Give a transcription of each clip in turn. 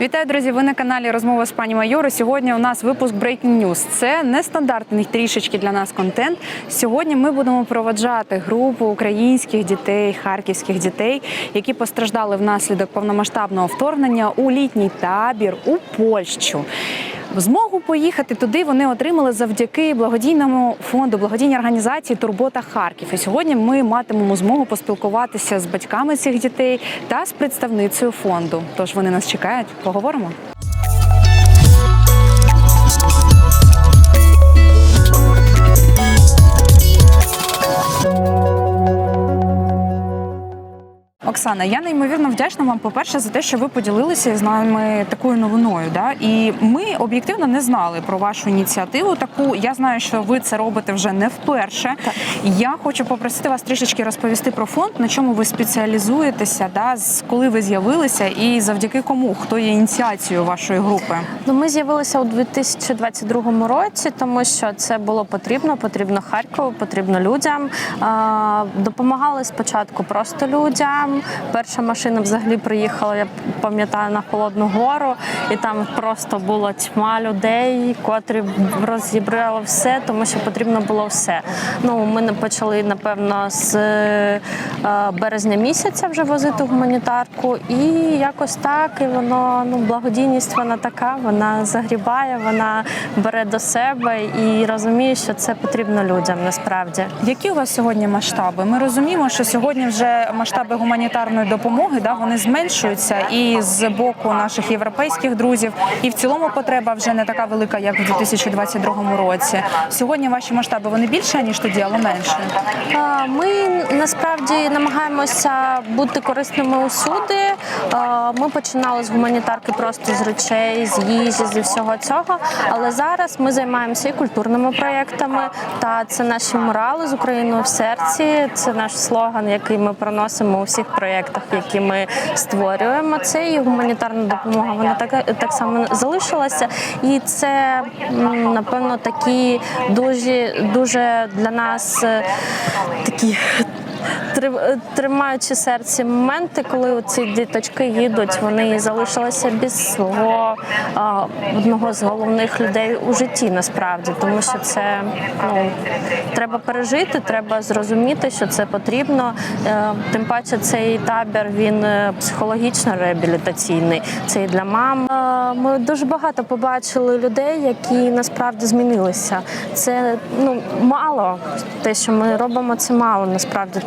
Вітаю, друзі! Ви на каналі Розмова з пані Майору. Сьогодні у нас випуск Breaking News. Це нестандартний трішечки для нас контент. Сьогодні ми будемо проводжати групу українських дітей, харківських дітей, які постраждали внаслідок повномасштабного вторгнення у літній табір у Польщу. Змогу поїхати туди вони отримали завдяки благодійному фонду, благодійній організації Турбота Харків. І сьогодні ми матимемо змогу поспілкуватися з батьками цих дітей та з представницею фонду. Тож вони нас чекають. Поговоримо. Оксана, я неймовірно вдячна вам, по-перше, за те, що ви поділилися з нами такою новиною. Да? І ми об'єктивно не знали про вашу ініціативу. Таку я знаю, що ви це робите вже не вперше. Я хочу попросити вас трішечки розповісти про фонд, на чому ви спеціалізуєтеся, да? з- коли ви з'явилися, і завдяки кому, хто є ініціацією вашої групи. Ну, ми з'явилися у 2022 році, тому що це було потрібно. Потрібно Харкову, потрібно людям. Допомагали спочатку просто людям. Перша машина взагалі приїхала, я пам'ятаю, на Холодну Гору, і там просто була тьма людей, котрі розібрали все, тому що потрібно було все. Ну, ми почали, напевно, з е, березня місяця вже возити гуманітарку, і якось так, і воно ну благодійність вона така, вона загрібає, вона бере до себе і розуміє, що це потрібно людям насправді. Які у вас сьогодні масштаби? Ми розуміємо, що сьогодні вже масштаби гуманітарної допомоги да вони зменшуються і з боку наших європейських друзів, і в цілому потреба вже не така велика, як в 2022 році. Сьогодні ваші масштаби вони більше ніж тоді, але менше. Ми насправді намагаємося бути корисними усюди. Ми починали з гуманітарки просто з речей, з їжі, зі всього цього. Але зараз ми займаємося і культурними проєктами. Та це наші мурали з Україною в серці. Це наш слоган, який ми проносимо у всіх проєктах, які ми створюємо. Це і гуманітарна допомога. Вона так так само залишилася, і це напевно такі дуже дуже для нас е, такі. Тримаючи серці моменти, коли ці діточки їдуть, вони залишилися без свого одного з головних людей у житті, насправді, тому що це ну треба пережити, треба зрозуміти, що це потрібно. Е, Тим паче, цей табір він е, психологічно реабілітаційний. Це і для мам. Е, Ми дуже багато побачили людей, які насправді змінилися. Це ну мало. Те, що ми робимо, це мало насправді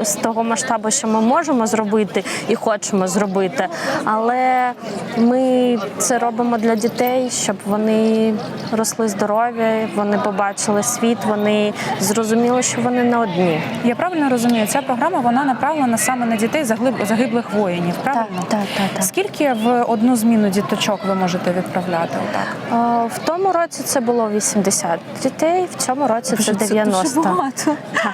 з того масштабу, що ми можемо зробити і хочемо зробити. Але ми це робимо для дітей, щоб вони росли здорові, вони побачили світ, вони зрозуміли, що вони не одні. Я правильно розумію, ця програма вона направлена саме на дітей заглиб- загиблих воїнів. Правильно? так, так, так. Скільки в одну зміну діточок ви можете відправляти? Отак Е, В тому році це було 80 дітей, в цьому році це 90. Дуже багато. Так, так.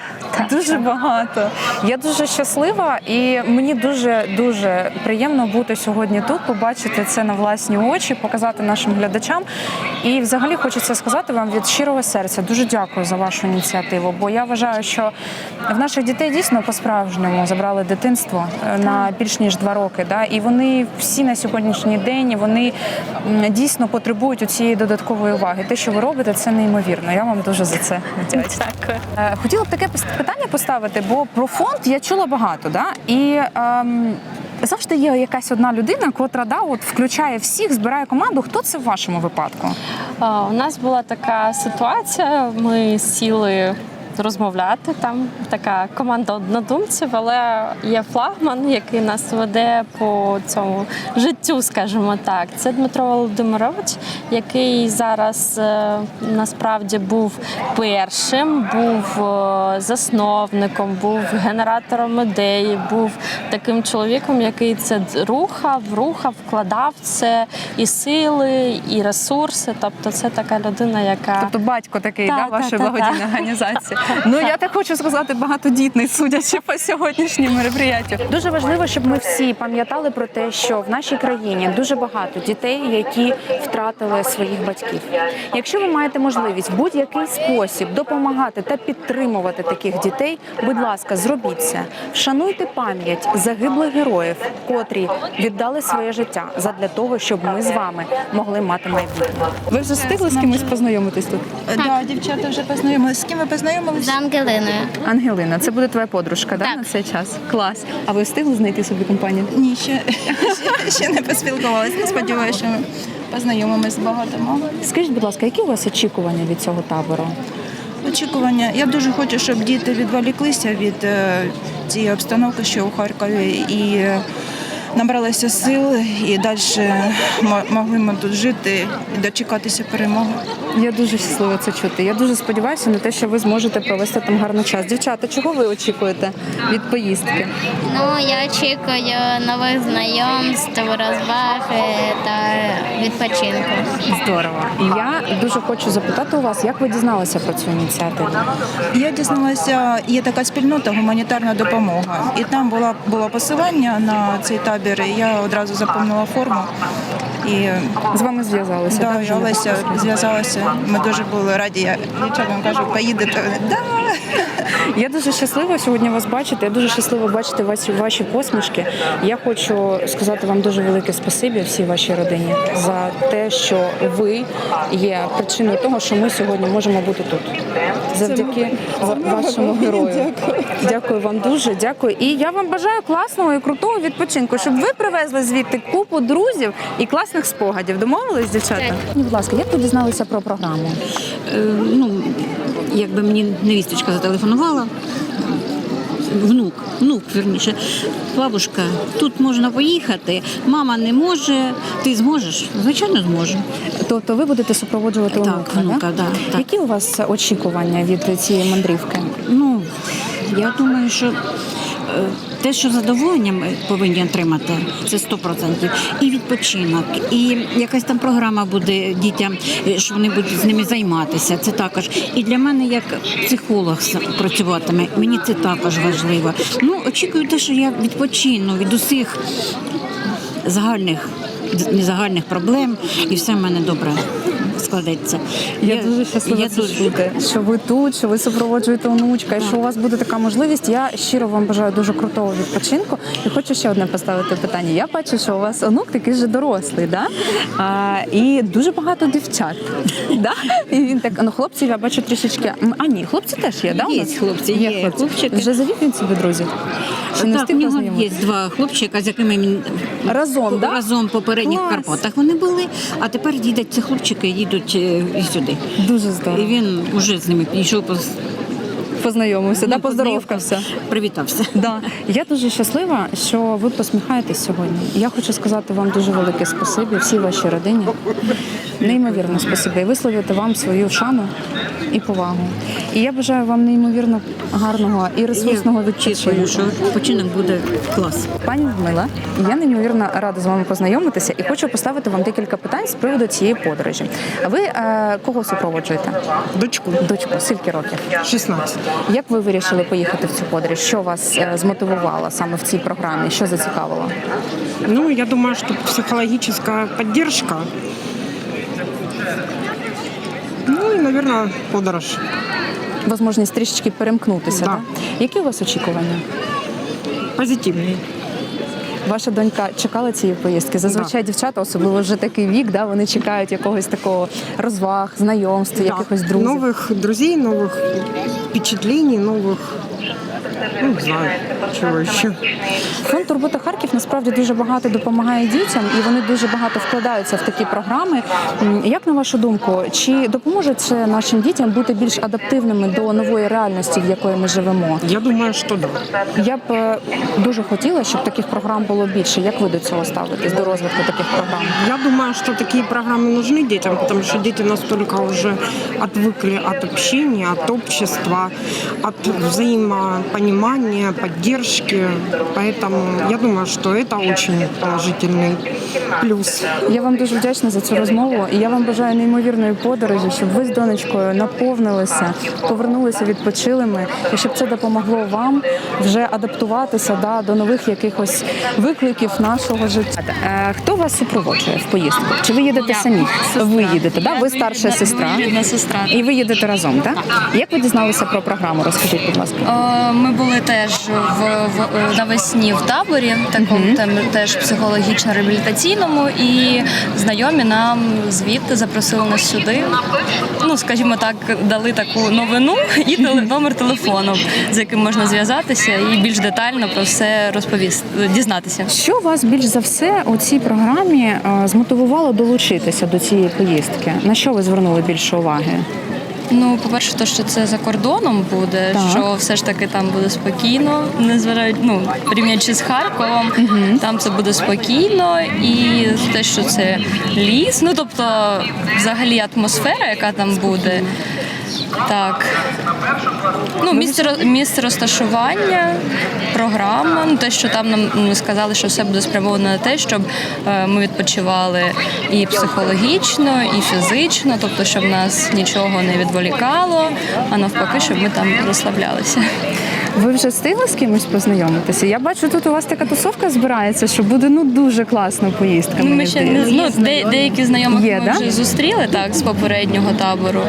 Дуже багато. Я дуже щаслива, і мені дуже дуже приємно бути сьогодні тут, побачити це на власні очі, показати нашим глядачам. І взагалі хочеться сказати вам від щирого серця дуже дякую за вашу ініціативу. Бо я вважаю, що в наших дітей дійсно по-справжньому забрали дитинство е, на більш ніж два роки. Да? І вони всі на сьогоднішній день вони дійсно потребують у цієї додаткової уваги. Те, що ви робите, це неймовірно. Я вам дуже за це вдячна. Дякую. Е, Хотіла б таке питання поставити, бо про фонд я чула багато, да? і ем, завжди є якась одна людина, котра да, от включає всіх, збирає команду. Хто це в вашому випадку? У нас була така ситуація. Ми сіли розмовляти. Там така команда однодумців, але є флагман, який нас веде по цьому життю, скажімо так. Це Дмитро Володимирович, який зараз е, насправді був першим, був е, засновником, був генератором ідеї, був таким чоловіком, який це рухав, рухав, вкладав це і сили, і ресурси. Тобто, це така людина, яка Тобто батько такий Так, да, так, вашої так, благодійної організації. Ну я так хочу сказати багатодітний, судячи по сьогоднішньому мероприяттю. Дуже важливо, щоб ми всі пам'ятали про те, що в нашій країні дуже багато дітей, які втратили своїх батьків. Якщо ви маєте можливість в будь-який спосіб допомагати та підтримувати таких дітей, будь ласка, зробіть це. Вшануйте пам'ять загиблих героїв, котрі віддали своє життя задля того, щоб ми з вами могли мати майбутнє. Ви вже встигли з кимось познайомитись тут? Так, дівчата вже познайомилися. З ким ви познайомилися? З Ангелиною. Ангелина, це буде твоя подружка, Так. на цей час? Клас. А ви встигли знайти собі компанію? Ні, ще, ще, ще не поспілкувалися. Не сподіваюся, що ми познайомимось багато мов. Скажіть, будь ласка, які у вас очікування від цього табору? Очікування. Я дуже хочу, щоб діти відволіклися від е, цієї обстановки, що у Харкові, і е, набралися сил, і далі могли ми тут жити і дочекатися перемоги. Я дуже щаслива це чути. Я дуже сподіваюся на те, що ви зможете провести там гарний час. Дівчата, чого ви очікуєте від поїздки? Ну, я очікую нових знайомств, розваги та відпочинку. Здорово. Я дуже хочу запитати у вас, як ви дізналися про цю ініціативу? Я дізналася, є така спільнота гуманітарна допомога. І там була було посилання на цей табір. І Я одразу заповнила форму. І З вами зв'язалися? Да, так, Олеся зв'язалася. Ми дуже були раді. Я дівчатам кажу, поїдете. Да. Я дуже щаслива сьогодні вас бачити. Я дуже щаслива бачити ваші, ваші посмішки. Я хочу сказати вам дуже велике спасибі всій вашій родині за те, що ви є причиною того, що ми сьогодні можемо бути тут. Завдяки вашому герою. Дякую вам дуже. Дякую. І я вам бажаю класного і крутого відпочинку, щоб ви привезли звідти купу друзів і класних спогадів. Домовились, дівчата? Так. Будь ласка, як ви дізналися про програму? Е, ну, якби мені невісточка зателефонувала, внук, внук, вірніше, бабушка, тут можна поїхати, мама не може, ти зможеш? Звичайно, зможу. Тобто ви будете супроводжувати Так, онука, внука, да, так. Які у вас очікування від цієї мандрівки? Ну, я думаю, що е, те, що задоволення ми повинні отримати, це 100%. І відпочинок, і якась там програма буде дітям, що вони будуть з ними займатися. Це також. І для мене, як психолог працюватиме, мені це також важливо. Ну, очікую те, що я відпочину від усіх загальних, незагальних проблем, і все в мене добре складеться. Я, дуже щаслива я це дуже- чути, що ви тут, що ви супроводжуєте онучка, і що у вас буде така можливість. Я щиро вам бажаю дуже крутого відпочинку. І хочу ще одне поставити питання. Я бачу, що у вас онук такий вже дорослий, да? а, і дуже багато дівчат. Да? І він так, ну хлопців я бачу трішечки. А ні, хлопці теж є, да? Є хлопці, є хлопчики. Вже завів він собі друзів. Чи не Так, у нього є два хлопчика, з якими він Разом, да? разом Клас. Карпатах вони були, а тепер їдуть ці хлопчики, їдуть е, і сюди. Дуже І він вже з ними пішов Познайомився, да, ну, поздоровкався. привітався. Да, я дуже щаслива, що ви посміхаєтесь сьогодні. Я хочу сказати вам дуже велике спасибі всій вашій родині. Неймовірно спасибі. І висловити вам свою шану і повагу. І я бажаю вам неймовірно гарного і ресурсного відпочинку. що відпочинок буде клас. Пані Людмила, я неймовірно рада з вами познайомитися і хочу поставити вам декілька питань з приводу цієї подорожі. А ви е, кого супроводжуєте? Дочку Дочку, скільки років? 16. Як ви вирішили поїхати в цю подорож? Що вас е, змотивувало саме в цій програмі? Що зацікавило? Ну, я думаю, що психологічна підтримка. Ну і, мабуть, подорож. Возможність трішечки перемкнутися. Да. Да. Які у вас очікування? Позитивный. Ваша донька чекала цієї поїздки. Зазвичай дівчата, особливо вже такий вік, да, вони чекають якогось такого розваг, знайомств, якихось друзів. Новых друзей, новых впечатлений, новых... Ну, не знаю, чего еще. Фонд Турбота Харків насправді дуже багато допомагає дітям, і вони дуже багато вкладаються в такі програми. М, Як на вашу думку, чи допоможе це нашим дітям бути більш адаптивними до нової реальності, в якої ми живемо? Я думаю, что да. Я б е, дуже хотіла, щоб таких програм було більше. Як ви до цього ставитесь до розвитку таких програм? Я думаю, что такие программы нужны детям, потому что дети настолько уже отвыкли от общения, от общества, от взаимопонимания внимания, поддержки. Поэтому я думаю, что это очень положительный плюс. Я вам дуже вдячна за цю розмову. І я вам бажаю неймовірної подорожі, щоб ви з донечкою наповнилися, повернулися відпочилими, і щоб це допомогло вам вже адаптуватися да, до нових якихось викликів нашого життя. Е, Хто вас супроводжує в поїздку? Чи ви їдете самі? Ви їдете, да? Ви старша сестра. Рідна сестра. І ви їдете разом, так? Як ви дізналися про програму? Розкажіть, будь ласка. Е, Ми були теж в, в навесні в таборі, такому там теж психологічно-реабілітаційному, і знайомі нам звідти запросили нас сюди. Ну, скажімо так, дали таку новину і теле- номер телефону, з яким можна зв'язатися і більш детально про все розповісти, дізнатися. Що вас більш за все у цій програмі змотивувало долучитися до цієї поїздки? На що ви звернули більше уваги? Ну, по-перше, то, що це за кордоном буде, Так. що все ж таки там буде спокійно, не зважають, ну, порівнюючи з Харковом, там це буде спокійно, і те, що це ліс, ну тобто, взагалі атмосфера, яка там буде. Так. Ну, місце, місце розташування, програма, ну те, що там нам сказали, що все буде спрямовано на те, щоб е, ми відпочивали і психологічно, і фізично, тобто, щоб нас нічого не відволікало, а навпаки, щоб ми там розслаблялися. Ви вже встигли з кимось познайомитися? Я бачу, тут у вас така тусовка збирається, що буде ну дуже класна поїздка. Ну, мені ми ще не здається. ну, де, деякі знайомих Є, ми да? вже зустріли так з попереднього табору.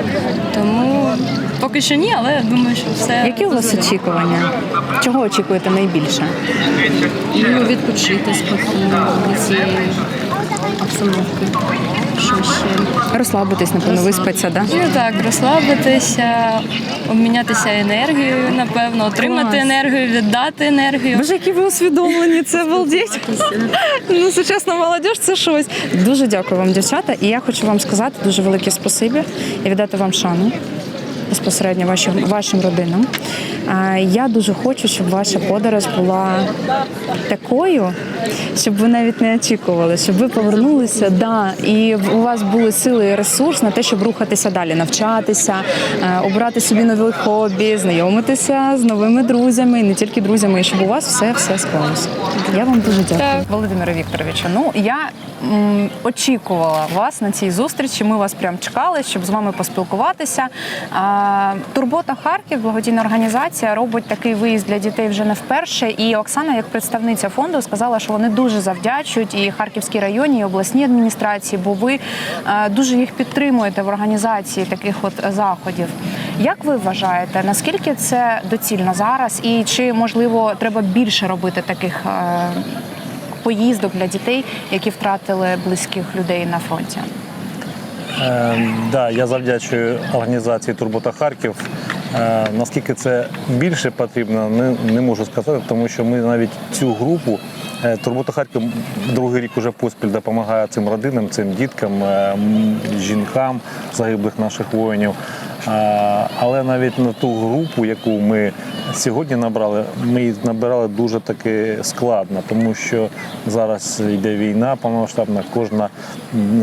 Тому поки що ні, але думаю, що все. Які у вас очікування? Чого очікуєте найбільше? Ну, відпочити спокійно від цієї обстановки. Що ще? Розслабитись, напевно, виспатися, да? Ну так, розслабитися, обмінятися енергією, напевно, отримати Клас. енергію, віддати енергію. Боже, які ви усвідомлені, це обалдеть. Ну, сучасна молодь це щось. Дуже дякую вам, дівчата. І я хочу вам сказати дуже велике спасибі і віддати вам шану безпосередньо вашим, вашим родинам. Я дуже хочу, щоб ваша подорож була такою, щоб ви навіть не очікували, щоб ви повернулися, да, і у вас були сили і ресурс на те, щоб рухатися далі, навчатися, обрати собі нові хобі, знайомитися з новими друзями, і не тільки друзями, і щоб у вас все все склалося. Я вам дуже дякую. Так. Володимире Вікторовичу, ну я м, очікувала вас на цій зустрічі. Ми вас прям чекали, щоб з вами поспілкуватися. А, Турбота Харків, благодійна організація, робить такий виїзд для дітей вже не вперше. І Оксана, як представниця фонду, сказала, що вони дуже завдячують і Харківській районній, і обласній адміністрації, бо ви е, дуже їх підтримуєте в організації таких от заходів. Як ви вважаєте, наскільки це доцільно зараз, і чи можливо треба більше робити таких? е, поїздок для дітей, які втратили близьких людей на фронті. Е, да, я завдячую організації Турбота Харків. Е, наскільки це більше потрібно, не, не можу сказати, тому що ми навіть цю групу е, Турбота Харків другий рік уже поспіль допомагає цим родинам, цим діткам, е, жінкам загиблих наших воїнів. Але навіть на ту групу, яку ми сьогодні набрали, ми її набирали дуже таки складно, тому що зараз йде війна повномасштабна, кожна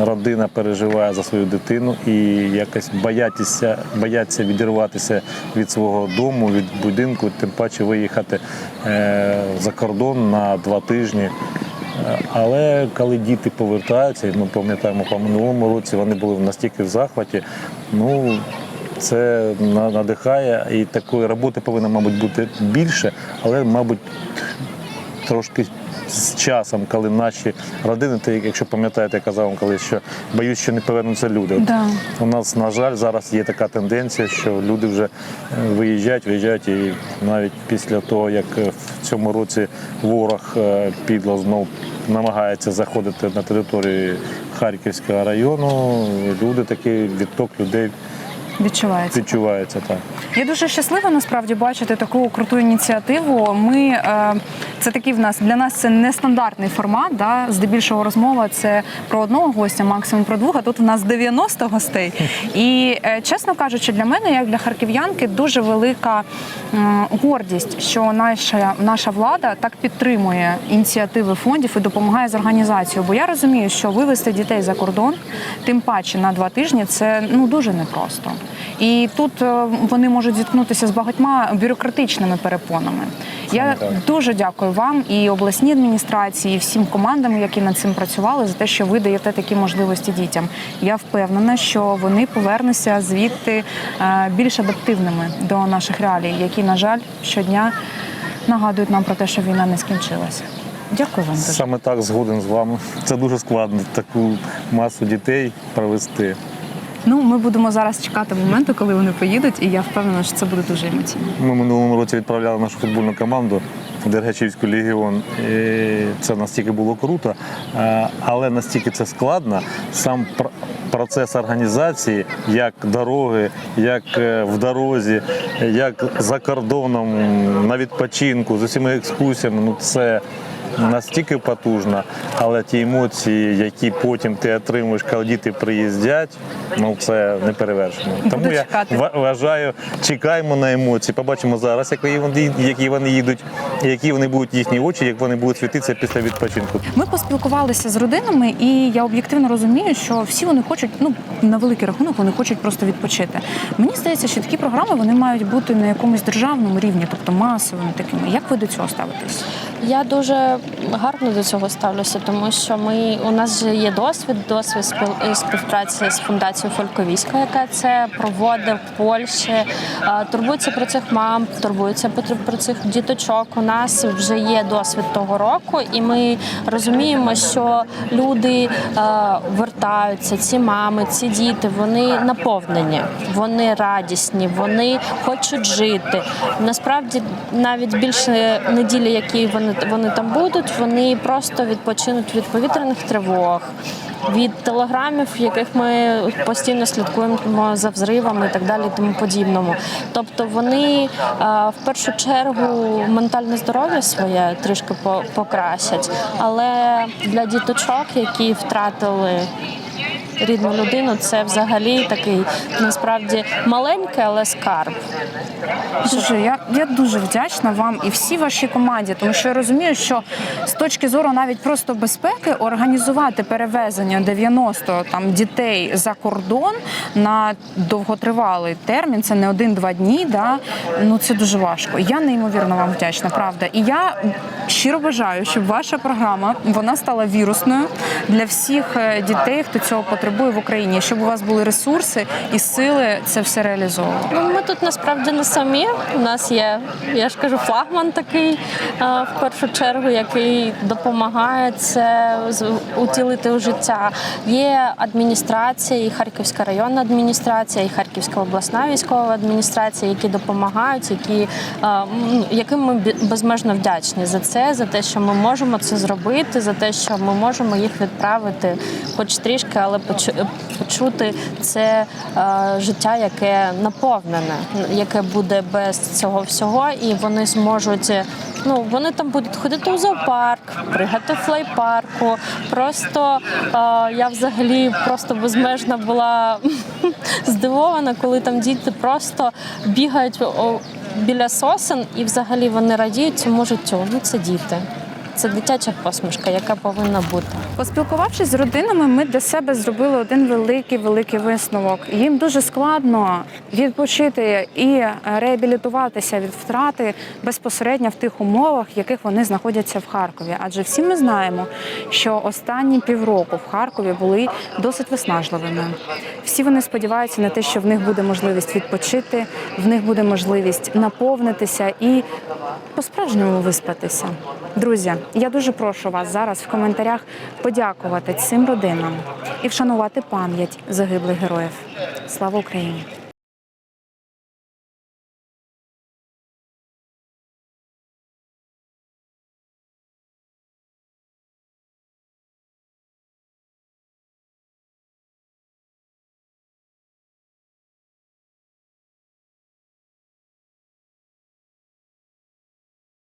родина переживає за свою дитину і якось боятися, бояться відірватися від свого дому, від будинку, тим паче виїхати е, за кордон на два тижні. Е, Але коли діти повертаються, ми пам'ятаємо по минулому році, вони були настільки в захваті. Ну це надихає, і такої роботи повинно, мабуть, бути більше, але, мабуть, трошки з часом, коли наші родини, ти, якщо пам'ятаєте, я казав вам колись, що боюсь, що не повернуться люди. Да. У нас, на жаль, зараз є така тенденція, що люди вже е, виїжджають, виїжджають, і навіть після того, як е, в цьому році ворог е, підло знов намагається заходити на територію Харківського району, люди такий відток людей Відчувається. відчувається так. Я дуже щаслива насправді бачити таку круту ініціативу. Ми е, це такий в нас для нас це нестандартний формат. Да? Здебільшого розмова це про одного гостя, максимум про двох. А тут у нас 90 гостей. І е, чесно кажучи, для мене, як для харків'янки, дуже велика гордість, що наша наша влада так підтримує ініціативи фондів і допомагає з організацією. Бо я розумію, що вивезти дітей за кордон, тим паче на два тижні, це ну дуже непросто. І тут е, вони можуть зіткнутися з багатьма бюрократичними перепонами. Я так. дуже дякую вам і обласній адміністрації, і всім командам, які над цим працювали, за те, що ви даєте такі можливості дітям. Я впевнена, що вони повернуться звідти е, більш адаптивними до наших реалій, які, на жаль, щодня нагадують нам про те, що війна не скінчилася. Дякую вам дуже. Саме так згоден з вами. Це дуже складно таку масу дітей провести. Ну, ми будемо зараз чекати моменту, коли вони поїдуть, і я впевнена, що це буде дуже емоційно. Ми минулому році відправляли нашу футбольну команду Дергачівську легіон. І це настільки було круто, Е, але настільки це складно. Сам пр- процес організації, як дороги, як е, в дорозі, як за кордоном на відпочинку з усіма екскурсіями. Ну це настільки потужна, але ті емоції, які потім ти отримуєш, коли діти приїздять, ну це не перевершено. Тому я чекати. вважаю, чекаємо на емоції. Побачимо зараз, які вони, які вони їдуть, які вони будуть їхні очі, як вони будуть світитися після відпочинку. Ми поспілкувалися з родинами, і я об'єктивно розумію, що всі вони хочуть, ну на великий рахунок, вони хочуть просто відпочити. Мені здається, що такі програми вони мають бути на якомусь державному рівні, тобто масовими такими. Як ви до цього ставитесь? Я дуже гарно до цього ставлюся, тому що ми у нас же є досвід, досвід спіл- співпраці з фундацією Фольковіська, яка це проводить в Польщі. Е, Турбується про цих мам, турбується про, про цих діточок. Нас вже є досвід того року, і ми розуміємо, що люди е, вертаються, ці мами, ці діти, вони наповнені, вони радісні, вони хочуть жити. Насправді, навіть більше неділі, які вони, вони там будуть, вони просто відпочинуть від повітряних тривог. Від телеграмів, яких ми постійно слідкуємо за взривами і так далі, тому подібному. Тобто вони е, в першу чергу ментальне здоров'я своє трішки по- покрасять, але для діточок, які втратили рідну людину, це взагалі такий насправді маленький, але скарб. Дуже я, я дуже вдячна вам і всій вашій команді, тому що я розумію, що з точки зору навіть просто безпеки організувати перевезення 90 там дітей за кордон на довготривалий термін, це не один-два дні. Да? Ну це дуже важко. Я неймовірно вам вдячна, правда. І я щиро бажаю, щоб ваша програма вона стала вірусною для всіх е, дітей, хто цього потребує в Україні, щоб у вас були ресурси і сили це все реалізовувати. Ну, ми тут насправді не самі. У нас є, я ж кажу, флагман такий в першу чергу, який допомагає це утілити у життя. Є адміністрація, і Харківська районна адміністрація, і Харківська обласна військова адміністрація, які допомагають, які, е, яким ми безмежно вдячні за це, за те, що ми можемо це зробити, за те, що ми можемо їх відправити, хоч трішки, але почу- почути це е, життя, яке наповнене, яке буде без цього всього, і вони зможуть. Ну, вони там будуть ходити у зоопарк, пригати в флейпарку. Просто е, я взагалі просто безмежно була здивована, коли там діти просто бігають біля сосен, і взагалі вони радіють цьому життю. Ну це діти. Це дитяча посмішка, яка повинна бути. Поспілкувавшись з родинами, ми для себе зробили один великий великий висновок. Їм дуже складно відпочити і реабілітуватися від втрати безпосередньо в тих умовах, в яких вони знаходяться в Харкові. Адже всі ми знаємо, що останні півроку в Харкові були досить виснажливими. Всі вони сподіваються на те, що в них буде можливість відпочити, в них буде можливість наповнитися і по-справжньому виспатися. Друзі, я дуже прошу вас зараз в коментарях подякувати цим родинам і вшанувати пам'ять загиблих героїв. Слава Україні!